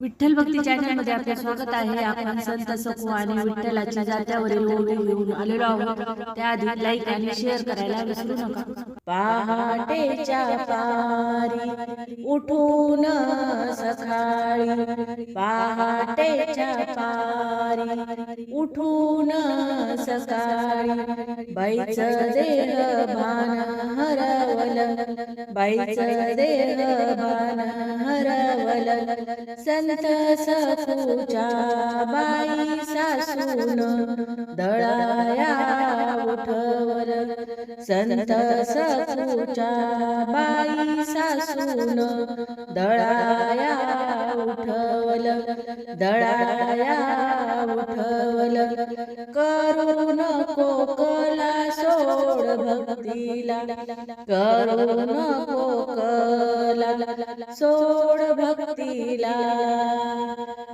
विठ्ठल भक्ती चॅनलमध्ये आपले स्वागत आहे. आपण संत सखू आणि विठ्ठलाच्या जात्यावरील ओवी घेऊन आलेलो आहोत. त्याआधी लाईक आणि शेअर करायला विसरू नका. पहाटेच्या पारी उठून सकाळी पहाटेच्या पारी उठून सकाळी बाईचं देह भान हरवल. बाईचं देह भान हरवल. संत सपूजा बाई सासून दळाया उठवर. संत सपूजा बाई सासून दळाया उठवल दळाया उठवल भक्तीला करू नको कला सोड भक्तीला.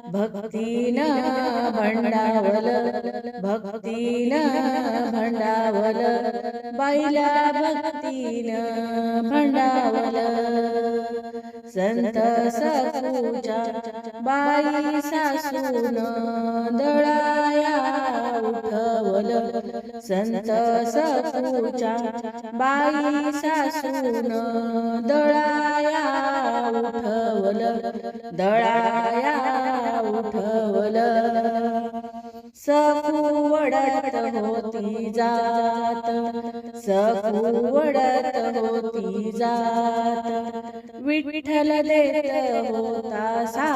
भक्तीन भंडावल. भक्तीन भंडावल. बाईला भक्तीन भंडावल. संत सखूच्या बाई सासून दळाया उठवल संत सखूच्या बाई सासून दळाया उठवल दळाया उठवल. सखू वडत होती जात सखू वडत होती जात. विठ्ठल देत होता सा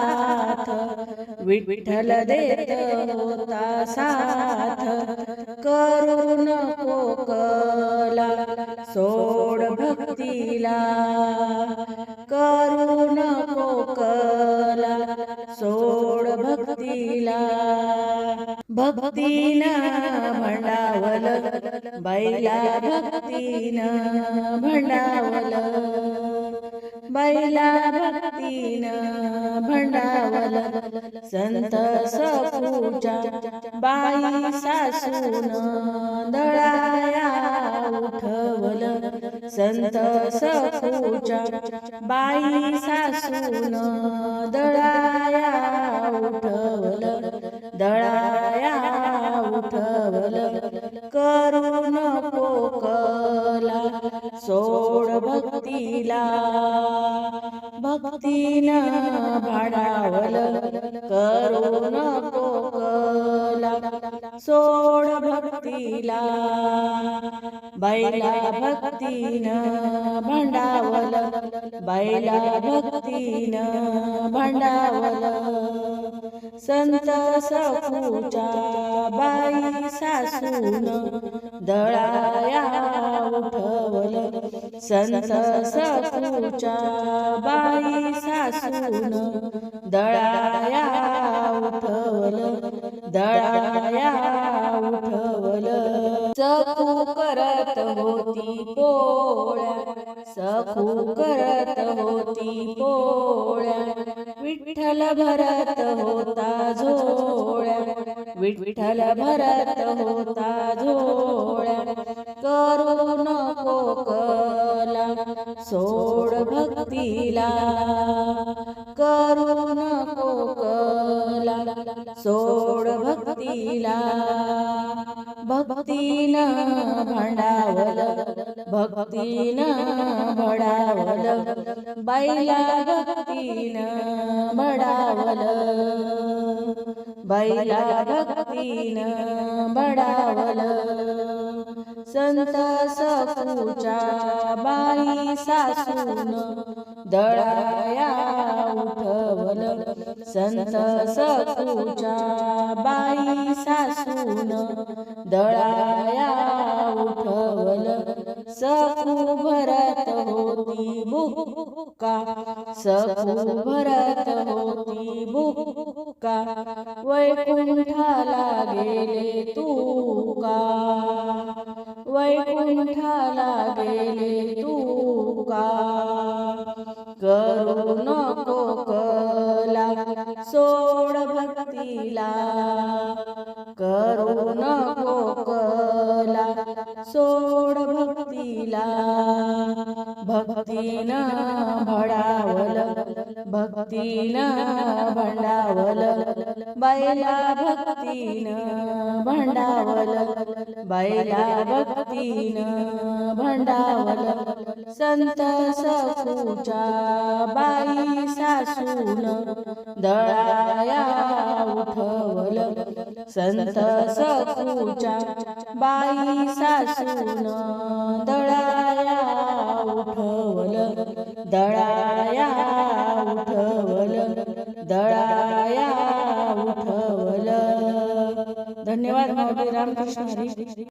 विठ्ठल देत होता साथ करू कोकला सोड भक्तीला करू नको कला सोड भक्तीला भक्तीन भंडावल बैला भक्तीन भंडावल बैला भक्तीन भंडावल संत सपूजा बाई सासून दळाया उठवल संत सपूजा बाई सासून दळाया उठवल दळा भक्तीला भक्तीन भाडावल करू नको कला सोड भक्तीला बैला भक्तीन भांडावल. बैला भक्तीन भांडावल. संत सखूच्या बाई सासून दळाया उठ संत सखूच्या बाई सासून दळाया उठवल दळाया उठवल. सखू करत होती पोळ्या सखू करत होती पोळ्या. विठ्ठल भरत होता झोळ्या विठ्ठल भरत होता झो सोड भक्तीला करू नको कला सोड भक्तीला भक्तीन भांडावल भक्तीन भडावल. बैला भक्तीन भडावल बैला भक्तीन भडावल. संत सखूच्या बाई सासून दळाया उठवल. संत सखूच्या बाई सासून दळाया उठवल. सखू भरत होती बुक्का. सखू भरत होती बुक्का. वैकुंठाला गेले तू का? वैकुंठाला गेले तू का करू नको कला सोड भक्तीला. करू नको कला सोड भक्तीला. भक्तीनं भडावल भक्ती भक्तीनं भंडावल. बैला भक्तीनं भंडावल. बैला भक्तीन भंडावल संत सखूच्या बाई सासून दळाया उठवल संत सखूच्या बाई सासून दळाया उठवल दळा दळाया उठवल